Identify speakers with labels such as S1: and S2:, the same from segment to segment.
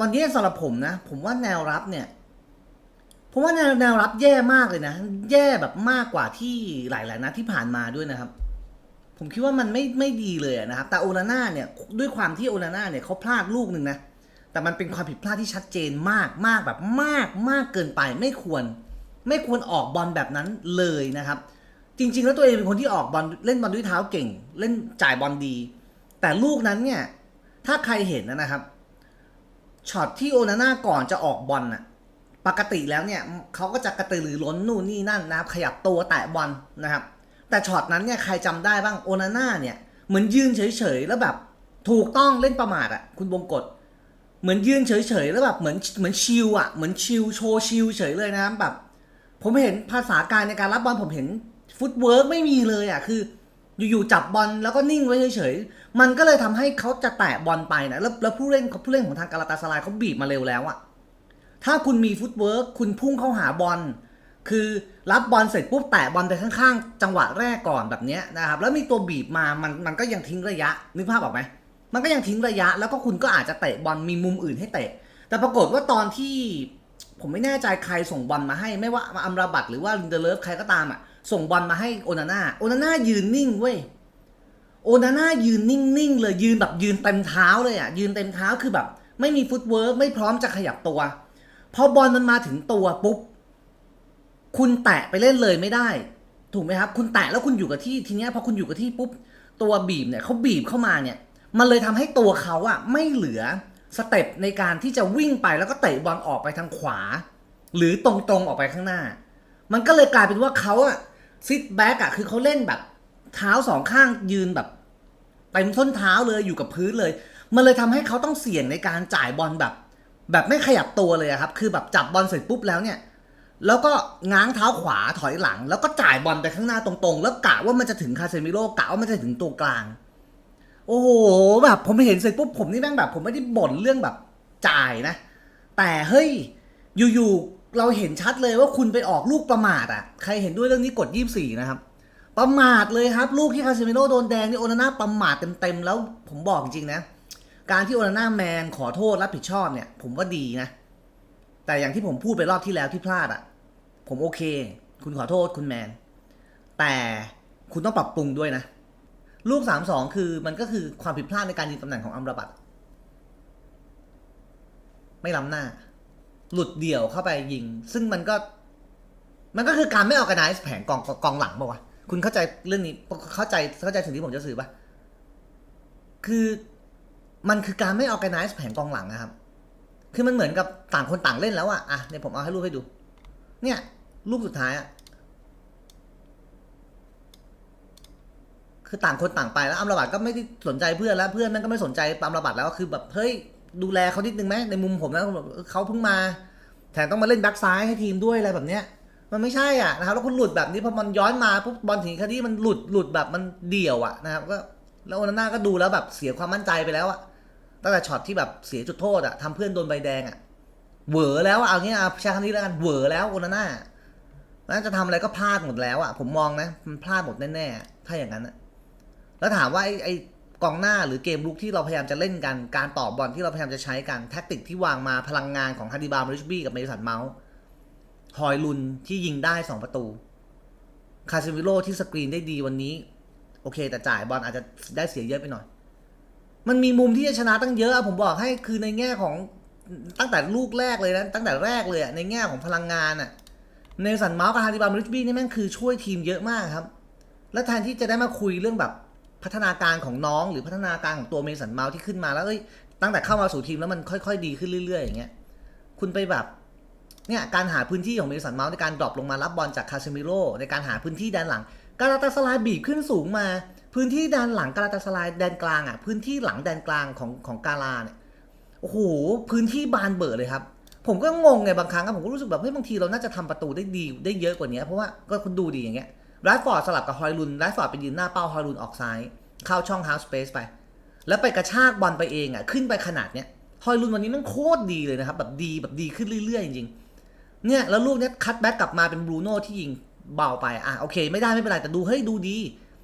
S1: วันนี้สำหรับผมนะ ผมว่าแนวรับเนี่ยผมว่าแนวแนวรับแย่มากเลยนะ แย่แบบมากกว่าที่หลายๆนัดที่ผ่านมาด้วยนะครับ ผมคิดว่ามันไม่ไม่ดีเลยนะครับ แต่โอนาน่าเนี่ยด้วยความที่โอนาน่าเนี่ยเขาพลาดลูกหนึ่งนะ แต่มันเป็นความผิดพลาดที่ชัดเจนมากมากแบบมากมากเกินไปไม่ควร ไม่ควรออกบอลแบบนั้นเลยนะครับ จริง ๆ แล้วตัวเองเป็นคนที่ออกบอลเล่นบอลด้วยเท้าเก่ง เล่นจ่ายบอลดี แต่ลูกนั้นเนี่ยถ้าใครเห็นนะครับ ช็อตที่โอนาน่าก่อนจะออกบอลน่ะปกติแล้วเนี่ยเขาก็จะกระตือรือร้นนู่นนี่นั่นนะครับขยับตัวแตะบอลนะครับ แต่ช็อตนั้นเนี่ยใครจำได้บ้างโอนาน่าเนี่ยเหมือนยืนเฉยๆแล้วแบบถูกต้องเล่นประมาทอะคุณบงกฎเหมือนยืนเฉยๆแล้วแบบเหมือนเหมือนชิลอะเหมือนชิลโชว์ชิลเฉยเลยนะครับแบบ ผมเห็นภาษาการในการรับบอลผมเห็นฟุตเวิร์กไม่มีเลยอะคือ อยู่ๆจับบอลแล้วก็นิ่งไว้เฉยๆ มันก็เลยทำให้เขาจะแตะบอลไปนะแล้วแล้วผู้เล่นผู้เล่นของทางกาลาตาสลายเขาบีบมาเร็วแล้วอะถ้าคุณมีฟุตเวิร์กคุณพุ่งเข้าหาบอลคือรับบอลเสร็จปุ๊บแตะบอลไปข้างๆ จังหวะแรกก่อนแบบนี้นะครับ แล้วมีตัวบีบมามันมันก็ยังทิ้งระยะนึกภาพออกไหมมันก็ยังทิ้งระยะ แล้วก็คุณก็อาจจะเตะบอลมีมุมอื่นให้เตะ แต่ปรากฏว่าตอนที่ผมไม่แน่ใจใครส่งบอลมาให้ ไม่ว่าอัมราบัตหรือว่าลินเดเลฟใครก็ตามอะ ส่งบอลมาให้โอนาน่าโอนาน่ายืนนิ่งเว้ยโอนาน่ายืนนิ่งๆเลยยืนแบบยืนเต็มเท้าเลยอะยืนเต็มเท้าคือแบบ ไม่มีฟุตเวิร์กไม่พร้อมจะขยับตัวพอบอลมันมาถึงตัวปุ๊บคุณแตะไปเล่นเลยไม่ได้ ถูกไหมครับ คุณแตะแล้วคุณอยู่กับที่ทีเนี้ยพอคุณอยู่กับที่ปุ๊บตัวบีบเนี่ยเขาบีบเข้ามาเนี่ย มันเลยทำให้ตัวเขาอะไม่เหลือสเต็ปในการที่จะวิ่งไปแล้วก็เตะบอลออกไปทางขวา หรือตรงๆออกไปข้างหน้า มันก็เลยกลายเป็นว่าเขาอะ ซิทแบ็กอะคือเขาเล่นแบบเท้าสองข้างยืนแบบเต็มส้นเท้าเลยอยู่กับพื้นเลย มันเลยทำให้เขาต้องเสี่ยงในการจ่ายบอลแบบ แบบไม่ขยับตัวเลยครับ คือแบบจับบอลเสร็จปุ๊บแล้วเนี่ย แล้วก็ง้างเท้าขวาถอยหลัง แล้วก็จ่ายบอลไปข้างหน้าตรงๆ แล้วกะว่ามันจะถึงคาเซมิโร่กะว่ามันจะถึงตัวกลาง โอ้โหแบบผมเห็นเสร็จปุ๊บผมนี่แม่งแบบ ผมไม่ได้บ่นเรื่องแบบจ่ายนะ แต่เฮ้ยอยู่ๆ เราเห็นชัดเลยว่าคุณไปออกลูกประมาทอะ ใครเห็นด้วยเรื่องนี้กดยี่สี่นะครับ ประมาทเลยครับ ลูกที่คาเซมิโร่โดนแดงนี่โอนาน่าประมาทเต็มๆแล้วผมบอกจริงๆนะ การที่โอนาน่าแมนขอโทษรับผิดชอบเนี่ย ผมว่าดีนะ แต่อย่างที่ผมพูดไปรอบที่แล้วที่พลาดอะ ผมโอเค คุณขอโทษคุณแมน แต่คุณต้องปรับปรุงด้วยนะ ลูกสามสองคือมันก็คือความผิดพลาดในการยิงตำแหน่งของอัมราบัตไม่ล้ำหน้า หลุดเดี่ยวเข้าไปยิง ซึ่งมันก็ มันก็คือการไม่ออกกระไนซ์แผงกองกองหลังป่าวะคุณเข้าใจเรื่องนี้เข้าใจเข้าใจถึงที่ผมจะสื่อปะคือมันคือการไม่ออกกระไนซ์แผงกองหลังนะครับ คือมันเหมือนกับต่างคนต่างเล่นแล้วอะอะเนี่ยผมเอาให้รูปให้ดู เนี่ยรูปสุดท้ายอะคือต่างคนต่างไปแล้วอัมราบัตก็ไม่ได้สนใจเพื่อนแล้ว เพื่อนแม่งก็ไม่สนใจอัมราบัตแล้วคือแบบเฮ้ย ดูแลเขานิดนึงไหมในมุมผมนะเขาเพิ่งมา แถมต้องมาเล่นแบ็กซ้ายให้ทีมด้วยอะไรแบบเนี้ยมันไม่ใช่อะนะครับแล้วคุณหลุดแบบนี้พอมันย้อนมาปุ๊บบอลถึงคดีมันหลุดหลุดแบบมันเดี่ยวอะนะครับก็แล้วโอนาน่าก็ดูแล้วแบบเสียความมั่นใจไปแล้วอะตั้งแต่ช็อตที่แบบเสียจุดโทษอะทำเพื่อนโดนใบแดงอะเหวอแล้วเอางี้อะใช้คำนี้แล้วกันเหวอแล้วโอนาน่าแล้วจะทำอะไรก็พลาดหมดแล้วอะผมมองนะมันพลาดหมดแน่ๆถ้าอย่างนั้นอะแล้วถามว่าไอ้ไอ้ กองหน้าหรือเกมลุกที่เราพยายามจะเล่นกัน การต่อบอลที่เราพยายามจะใช้กันแท็กติกที่วางมาพลังงานของฮาดิบาลริชบี้กับเมสันเมาส์ฮอยลุนที่ยิงได้สองประตู คาซิมิโร่ที่สกรีนได้ดีวันนี้ โอเค แต่จ่ายบอลอาจจะได้เสียเยอะไปหน่อย มันมีมุมที่จะชนะตั้งเยอะผมบอกให้คือในแง่ของตั้งแต่ลูกแรกเลยนะตั้งแต่แรกเลยในแง่ของพลังงานอะเนสันเมาส์กับฮาดิบาลริชบี้นี่แม่งคือช่วยทีมเยอะมากครับ แล้วแทนที่จะได้มาคุยเรื่องแบบ พัฒนาการของน้องหรือพัฒนาการของตัวเมสันเมาส์ที่ขึ้นมาแล้วเอ้ยตั้งแต่เข้ามาสู่ทีมแล้วมันค่อย ๆ ดีขึ้นเรื่อย ๆ อย่างเงี้ยคุณไปแบบเนี่ยการหาพื้นที่ของเมสันเมาส์ในการดรอปลงมารับบอลจากคาเซมิโร่ในการหาพื้นที่แดนหลังกาลาตาสลายบีบขึ้นสูงมา พื้นที่แดนหลังกาลาตาสลายแดนกลางอะพื้นที่หลังแดนกลางของของกาลาเนี่ยโอ้โหพื้นที่บานเบิดเลยครับ ผมก็งงไงบางครั้งอะผมก็รู้สึกแบบเฮ้ยบางทีเราน่าจะทำประตูได้ดีได้เยอะกว่านี้เพราะว่าก็คุณดูดีอย่างเงี้ย ไรฟอร์ดสลับกับฮอยลุนไรฟอร์ดไปยืนหน้าเป้าฮอยลุนออกซ้าย เข้าช่องฮาร์สเปซไป แล้วไปกระชากบอลไปเองอะขึ้นไปขนาดเนี้ยฮอยลุนวันนี้มันโคตรดีเลยนะครับ แบบดีแบบดีขึ้นเรื่อยๆจริงๆเนี่ยแล้วลูกเนี้ยคัตแบ็กกลับมาเป็นบรูโน่ที่ยิงเบาไปอะโอเค ไม่ได้ไม่เป็นไรแต่ดูเฮ้ยดูดี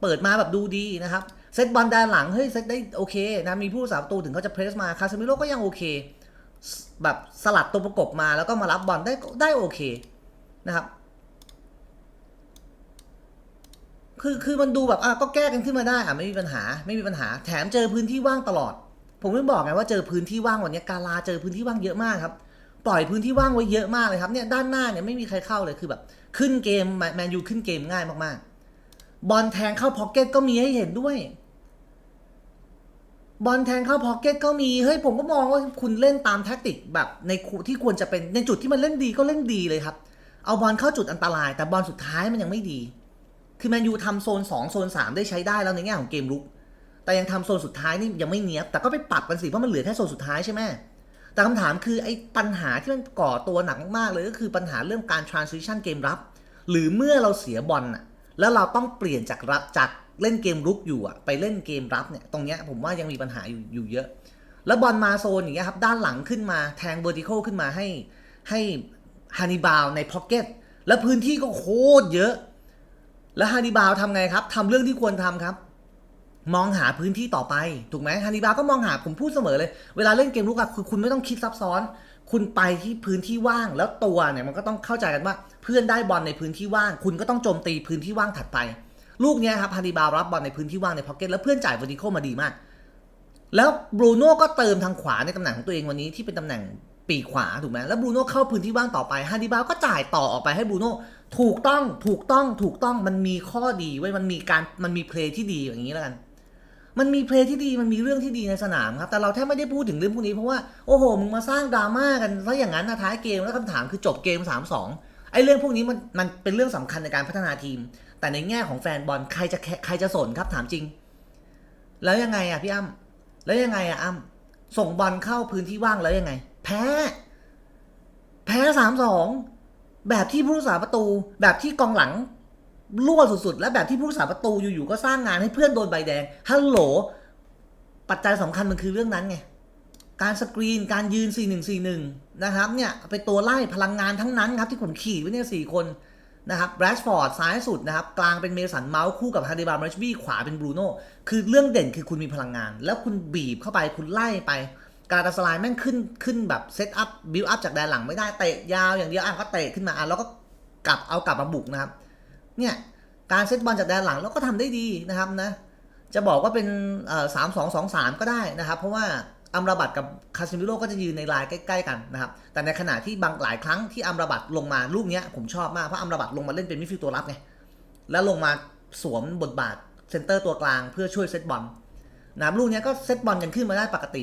S1: เปิดมาแบบดูดีนะครับเซตบอลด้านหลังเฮ้ยเซตได้โอเคนะมีผู้สาประตูถึงเขาจะเพรสมาคาเซมิโร่ก็ยังโอเค แบบสลัดตัวประกบมาแล้วก็มารับบอลได้ได้โอเคนะครับ คือคือมันดูแบบอะก็แก้กันขึ้นมาได้อะไม่มีปัญหาไม่มีปัญหา แถมเจอพื้นที่ว่างตลอด ผมไม่บอกไงว่าเจอพื้นที่ว่างวันนี้กาลาเจอพื้นที่ว่างเยอะมากครับปล่อยพื้นที่ว่างไว้เยอะมากเลยครับเนี่ยด้านหน้าเนี่ยไม่มีใครเข้าเลยคือแบบ ขึ้นเกมแมนยูขึ้นเกมง่ายมากๆ บอลแทงเข้าพ็อกเก็ตก็มีให้เห็นด้วย บอลแทงเข้าพ็อกเก็ตก็มีเฮ้ยผมก็มองว่าคุณเล่นตามแท็กติกแบบในที่ควรจะเป็นในจุดที่มันเล่นดีก็เล่นดีเลยครับ เอาบอลเข้าจุดอันตราย แต่บอลสุดท้ายมันยังไม่ดี คือแมนยูทำโซน 2 โซน 3 ได้ใช้ได้แล้วในแง่ของเกมลุก แต่ยังทำโซนสุดท้ายนี่ยังไม่เนี้ยบ แต่ก็ไปปรับกันสิเพราะมันเหลือแค่โซนสุดท้ายใช่ไหมแต่คำถามคือไอ้ปัญหาที่มันก่อตัวหนักมากๆเลยก็คือปัญหาเรื่องการ transition เกมรับ หรือเมื่อเราเสียบอลน่ะแล้วเราต้องเปลี่ยนจากรับจากเล่นเกมรุกอยู่อะไปเล่นเกมรับเนี่ยตรงเนี้ยผมว่ายังมีปัญหาอยู่อยู่เยอะ แล้วบอลมาโซนอย่างเงี้ยครับด้านหลังขึ้นมาแทง vertical ขึ้นมาให้ให้ฮานิบาลในพ็อกเก็ตแล้วพื้นที่ก็โคตรเยอะ แล้วฮานิบาลทำไงครับทำเรื่องที่ควรทำครับ มองหาพื้นที่ต่อไป ถูกไหมฮานิบาลก็มองหาผมพูดเสมอเลย เวลาเล่นเกมลุกอะคือคุณไม่ต้องคิดซับซ้อน คุณไปที่พื้นที่ว่าง แล้วตัวเนี่ยมันก็ต้องเข้าใจกันว่า เพื่อนได้บอลในพื้นที่ว่าง คุณก็ต้องโจมตีพื้นที่ว่างถัดไป ลูกเนี้ยครับฮานิบาลรับบอลในพื้นที่ว่างในพ็อกเก็ตแล้วเพื่อนจ่ายเวอร์ติโคมาดีมาก แล้วบรูโน่ก็เติมทางขวาในตำแหน่งของตัวเองวันนี้ที่เป็นตำแหน่งปีกขวาถูกไหมแล้วบรูโน่เข้าพื้นที่ว่างต่อไปฮานิบาลก็จ่ายต่อออกไปให้บรูโน่ ถูกต้องถูกต้องถูกต้องมันมีข้อดีไว้มันมีการมันมีเพลย์ที่ดีอย่างนี้แล้วกัน มันมีเพลย์ที่ดีมันมีเรื่องที่ดีในสนามครับ แต่เราแทบไม่ได้พูดถึงเรื่องพวกนี้เพราะว่าโอ้โหมึงมาสร้างดราม่ากันซะอย่างนั้นนะท้ายเกมแล้วคำถามคือจบเกม 3-2ไอ้เรื่องพวกนี้มันมันเป็นเรื่องสำคัญในการพัฒนาทีม แต่ในแง่ของแฟนบอลใครจะใครจะสนครับถามจริง แล้วยังไงอะพี่อ้ำแล้วยังไงอะอ้ำส่งบอลเข้าพื้นที่ว่างแล้วยังไง แพ้ แพ้สามสอง แบบที่ผู้รักษาประตู แบบที่กองหลังรั่วสุดๆ และแบบที่ผู้รักษาประตูอยู่ๆก็สร้างงานให้เพื่อนโดนใบแดงฮัลโหลปัจจัยสำคัญมันคือเรื่องนั้นไงการสกรีนการยืน 4141 นะครับเนี่ยเป็นตัวไล่พลังงานทั้งนั้นครับที่ผมขี่ไว้เนี่ยสี่คนนะครับแบรชฟอร์ดซ้ายสุดนะครับ กลางเป็นเมสันเมาส์คู่กับฮาร์ดิบาร์มรชบี้ขวาเป็นบรูโน่คือเรื่องเด่นคือคุณมีพลังงาน แล้วคุณบีบเข้าไปคุณไล่ไป การตาสไลด์แม่งขึ้นขึ้นแบบเซตอัพบิวอัพจากแดนหลังไม่ได้เตะยาวอย่างเดียวอะก็เตะขึ้นมาอะแล้วก็กลับเอากลับมาบุกนะครับ เนี่ยการเซตบอลจากแดนหลังแล้วก็ทำได้ดีนะครับนะ จะบอกว่าเป็นสามสองสองสามก็ได้นะครับ เพราะว่าอัมราบัตกับคาซิมิโร่ก็จะยืนในลายใกล้ ๆ กันนะครับ แต่ในขณะที่บางหลายครั้งที่อัมราบัตลงมาลูกเนี้ยผมชอบมากเพราะอัมราบัตลงมาเล่นเป็นมิดฟิลด์ตัวรับไงแล้วลงมาสวมบทบาทเซนเตอร์ตัวกลางเพื่อช่วยเซตบอล นะครับลูกนี้ก็เซตบอลกันขึ้นมาได้ปกติ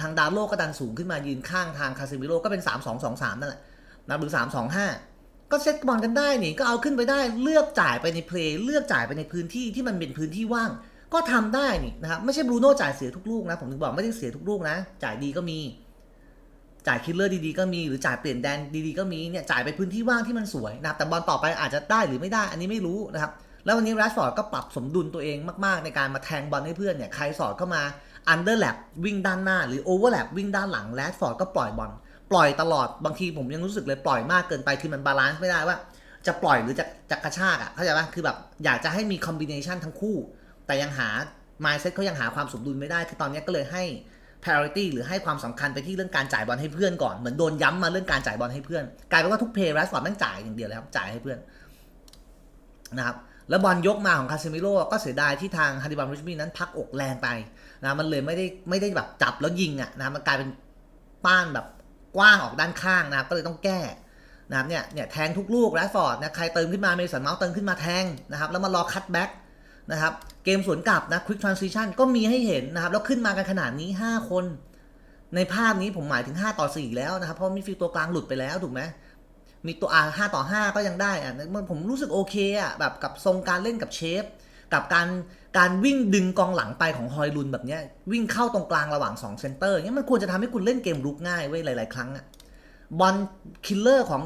S1: ทางดาวโลก็ดันสูงขึ้นมายืนข้างทางคาซิมิโร่ก็เป็น 3 2 2 3 นั่นแหละนะหรือ 3 2 5 ก็เซตบอลกันได้นี่ก็เอาขึ้นไปได้เลือกจ่ายไปในเพลย์เลือกจ่ายไปในพื้นที่ที่มันเป็นพื้นที่ว่าง ก็ทำได้นี่นะครับไม่ใช่บรูโน่จ่ายเสียทุกลูกนะผมถึงบอกไม่ได้เสียทุกลูกนะ จ่ายดีก็มี จ่ายคิลเลอร์ดีๆก็มีหรือจ่ายเปลี่ยนแดนดีๆก็มีเนี่ยจ่ายไปพื้นที่ว่างที่มันสวยนะแต่บอลต่อไปอาจจะได้หรือไม่ได้อันนี้ไม่รู้นะครับ แล้ววันนี้แรชฟอร์ดก็ปรับสมดุลตัวเองมากๆ ในการมาแทงบอลให้เพื่อนเนี่ยใครสอดเข้ามาอันเดอร์แลปวิ่งด้านหน้าหรือโอเวอร์แลปวิ่งด้านหลังแรชฟอร์ดก็ปล่อยบอลปล่อยตลอดบางทีผมยังรู้สึกเลยปล่อยมากเกินไปคือมันบาลานซ์ไม่ได้ว่า จะปล่อยหรือจะจะกระชากอะเข้าใจป่ะคือแบบอยากจะให้มีคอมบิเนชันทั้งคู่ แต่ยังหา mindset เขายังหาความสมดุลไม่ได้ คือตอนนี้ก็เลยให้ priority หรือให้ความสำคัญไปที่เรื่องการจ่ายบอลให้เพื่อนก่อน เหมือนโดนย้ำมาเรื่องการจ่ายบอลให้เพื่อน กลายเป็นว่าทุกเพย์แรสฟอร์ดแม่งจ่ายอย่างเดียวเลยครับจ่ายให้เพื่อนนะครับ แล้วบอลยกมาของคาเซมิโร่ก็เสียดายที่ทางฮันดิบัมริชมีนั้นพักอกแรงไปนะมันเลยไม่ได้ไม่ได้แบบจับแล้วยิงอะนะมันกลายเป็นป้านแบบกว้างออกด้านข้างนะก็เลยต้องแก้นะครับเนี่ยเนี่ยแทงทุกลูกแรดฟอร์ดนะใครเติมขึ้นมาเมสันเมาส์เติมขึ้นมาแทงนะครับแล้วมารอคัตแบ็กนะครับเกมสวนกลับนะควิกทรานซิชันก็มีให้เห็นนะครับแล้วขึ้นมากันขนาดนี้ 5 คน ในภาพนี้ผมหมายถึง 5 ต่อ 4 แล้วนะครับเพราะมีฟิลตัวกลางหลุดไปแล้วถูกไหม มีตัวอาห้าต่อ5ก็ยังได้อะมันผมรู้สึกโอเคอะแบบกับทรงการเล่นกับเชฟ กับการการวิ่งดึงกองหลังไปของฮอยลุนแบบเนี้ยวิ่งเข้าตรงกลางระหว่าง2เซนเตอร์เนี้ยมันควรจะทำให้คุณเล่นเกมรุกง่ายเว้ยหลาย ๆ ครั้งอะบอลคิลเลอร์ของ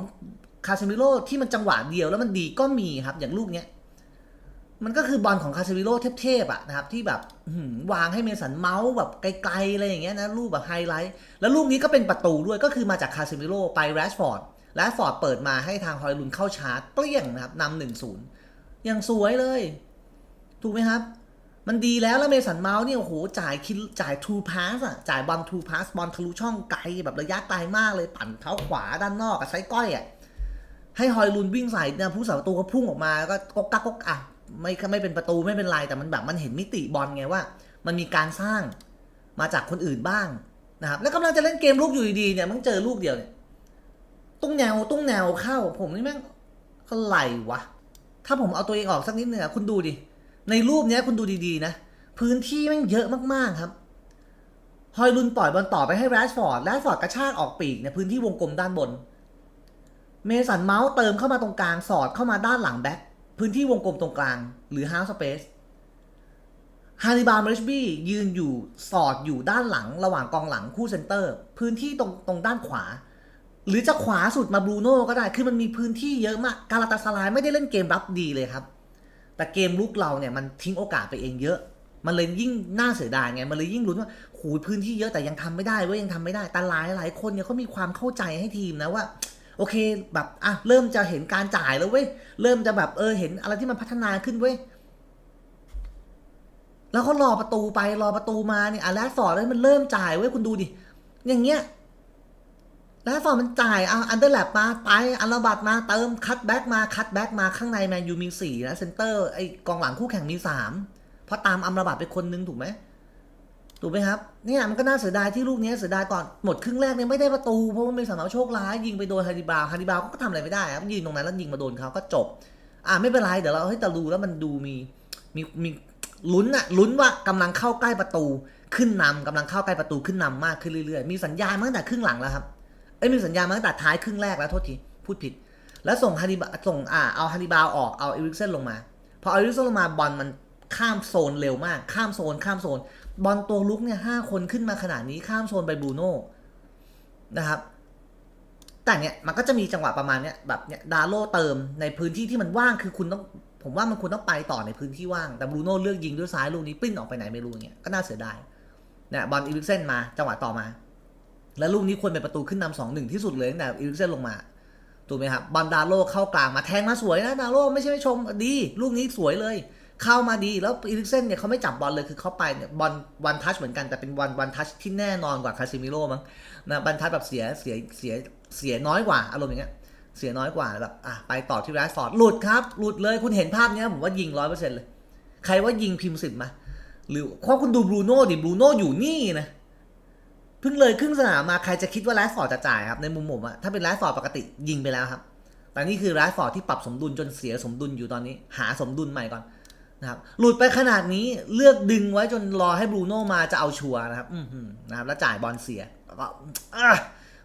S1: คาเซมิโร่ที่มันจังหวะเดียวแล้วมันดีก็มีครับอย่างลูกเนี้ยมันก็คือบอลของคาเซมิโร่เทพๆอะนะครับที่แบบวางให้เมสันเมาส์แบบไกลๆอะไรอย่างเงี้ยนะลูกแบบไฮไลท์แล้วลูกนี้ก็เป็นประตูด้วยก็คือมาจากคาเซมิโร่ไปแรชฟอร์ด แรชฟอร์ดเปิดมาให้ทางฮอยลุนเข้าชาร์จเปรี้ยงนะครับนำหนึ่งศูนย์อย่างสวยเลย ถูกไหมครับ มันดีแล้วแล้วเมสันเมาส์เนี่ยโอ้โหจ่ายคิดจ่ายทูพาสอะจ่ายบอลทูพาสบอลทะลุช่องไกลแบบระยะไกลมากเลยปั่นเท้าขวาด้านนอกกับไซก้อยอะให้ฮอยลุนวิ่งใส่เนี่ยผู้สาประตูก็พุ่งออกมาก็กกักกกอะไม่ไม่เป็นประตูไม่เป็นไรแต่มันแบบมันเห็นมิติบอลไงว่า มันมีการสร้างมาจากคนอื่นบ้างนะครับแล้วกำลังจะเล่นเกมลูกอยู่ดีๆเนี่ยมันเจอลูกเดียวเนี่ย ตุ้งแนวตุ้งแนวเข้า ผมนี่แม่งอะไรวะ ถ้าผมเอาตัวเองออกสักนิดนึงอะคุณดูดิ ในรูปเนี้ยคุณดูดีๆนะ พื้นที่แม่งเยอะมากๆครับ ฮอยลุนปล่อยบอลต่อไปให้แรชฟอร์ด แรชฟอร์ดกระชากออกปีกในพื้นที่วงกลมด้านบน เมสันเมาส์เติมเข้ามาตรงกลาง สอดเข้ามาด้านหลังแบ็ค พื้นที่วงกลมตรงกลาง หรือฮาร์สเปซฮาริบาร์มริชบี้ยืนอยู่สอดอยู่ด้านหลัง ระหว่างกองหลังคู่เซนเตอร์ พื้นที่ตรงตรงด้านขวา หรือจะขวาสุดมาบรูโน่ก็ได้ คือมันมีพื้นที่เยอะมาก กาลาตาสลายไม่ได้เล่นเกมรับดีเลยครับ แต่เกมลุกเราเนี่ยมันทิ้งโอกาสไปเองเยอะ มันเลยยิ่งน่าเสียดายไง มันเลยยิ่งลุ้นว่าโหยพื้นที่เยอะแต่ยังทำไม่ได้เว้ยยังทำไม่ได้ แต่หลายหลายคนเนี่ยเขามีความเข้าใจให้ทีมนะว่า โอเคแบบอะเริ่มจะเห็นการจ่ายแล้วเว้ย เริ่มจะแบบเออเห็นอะไรที่มันพัฒนาขึ้นเว้ยแล้วเขารอประตูไปรอประตูมาเนี่ยอะแลสฟอร์ดเลยมันเริ่มจ่ายเว้ยคุณดูดิ อย่างเงี้ย แล้วฟอร์ดมันจ่ายเอาอันเดอร์แลปมาไปอันระบัดมาเติมคัตแบ็กมาคัตแบ็กมาข้างในแมนยูมีสี่นะเซนเตอร์ไอกองหลังคู่แข่งมีสามเพราะตามอัมระบัดไปคนนึงถูกไหมถูกไหมครับเนี่ยมันก็น่าเสียดายที่ลูกนี้เสียดายก่อนหมดครึ่งแรกเนี่ยไม่ได้ประตูเพราะว่าเป็นสำหรับโชคร้ายยิงไปโดนฮาริบาวฮาริบาวก็ทำอะไรไม่ได้ครับยืนตรงนั้นแล้วยิงมาโดนเขาก็จบ อ่าไม่เป็นไรเดี๋ยวเราให้ตะลูแล้วมันดูมีมีมีลุ้นอะลุ้นว่ากำลังเข้าใกล้ประตูขึ้นนำกำลังเข้าใกล้ประตูขึ้นนำมากขึ้นเรื่อยๆ มีสัญญาณมาตั้งแต่ครึ่งหลังแล้วครับ เอ้ยมีสัญญาณมาตั้งแต่ท้ายครึ่งแรกแล้วโทษทีพูดผิด แล้วส่งฮาริบาส่งอ่าเอาฮาริบาวออกเอาเอริกเซนลงมา พอเอริกเซนลงมาบอลมันข้ามโซนเร็วมาก ข้ามโซนข้ามโซน บอลตัวลุกเนี่ยห้าคนขึ้นมาขนาดนี้ข้ามโซนไปบรูโน่นะครับ แต่เนี่ยมันก็จะมีจังหวะประมาณเนี้ยแบบเนี่ยดาโลเติมในพื้นที่ที่มันว่างคือคุณต้องผมว่ามันควรต้องไปต่อในพื้นที่ว่าง แต่บรูโน่เลือกยิงด้วยซ้ายลูกนี้ปิ้นออกไปไหนไม่รู้เงี้ยก็น่าเสียดายเนี่ยบอลอีริกเซนมาจังหวะต่อมา แล้วลูกนี้ควรเป็นประตูขึ้นนำสองหนึ่งที่สุดเลยตั้งแต่อีริกเซนลงมาถูกไหมครับบอลดาโลเข้ากลางมาแทงมาสวยนะดาโลไม่ใช่ไม่ชมดีลูกนี้สวยเลย เข้ามาดีแล้วอีริกเซนเนี่ยเขาไม่จับบอลเลยคือเขาไปเนี่ยบอลวันทัชเหมือนกันแต่เป็นวันวันทัชที่แน่นอนกว่าคาซิมิโร่มั้งนะบันทัชแบบเสียเสียเสียเสียน้อยกว่าอารมณ์อย่างเงี้ยเสียน้อยกว่าแบบอะไปต่อที่แรชฟอร์ดหลุดครับหลุดเลยคุณเห็นภาพเนี้ยผมว่ายิงร้อยเปอร์เซ็นต์เลย ใครว่ายิงพิมพ์สิบมาหรือเพราะคุณดูบรูโน่ดิบรูโน่อยู่นี่นะ เพิ่งเลยครึ่งสนามมาใครจะคิดว่าแรชฟอร์ดจะจ่ายครับในมุมผมอะถ้าเป็นแรชฟอร์ดปกติยิงไปแล้วครับแต่นี่คือแรชฟอร์ดที่ปรับสมดุลจนเสียสมดุลอยู่ตอนนี้ หาสมดุลใหม่ก่อนนะครับหลุดไปขนาดนี้เลือกดึงไว้จนรอให้บรูโน่มาจะเอาชัวร์นะครับนะครับแล้วจ่ายบอลเสียก็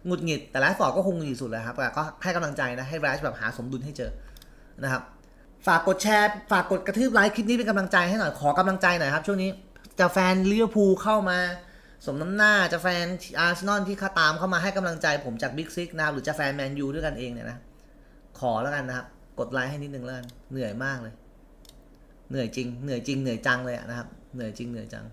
S1: หงุดหงิดแต่แรชฟอร์ดก็คงหงุดหงิดสุดเลยครับแต่ก็ให้กำลังใจนะให้แรชแบบหาสมดุลให้เจอนะครับฝากกดแชร์ ฝากกดกระทืบไลค์คลิปนี้เป็นกำลังใจให้หน่อยขอกำลังใจหน่อยครับช่วงนี้จะแฟนลิเวอร์พูลเข้ามา สมน้ำหน้าจะแฟนอาร์เซนอลที่ข้าตามเข้ามาให้กำลังใจผมจากบิ๊กซิกนะครับ หรือจะแฟนแมนยูด้วยกันเองเนี่ยนะ ขอแล้วกันนะครับ กดไลค์ให้นิดนึงแล้วกันเหนื่อยมากเลย เหนื่อยจริง เหนื่อยจริง เหนื่อยจังเลยนะครับ เหนื่อยจริง เหนื่อยจัง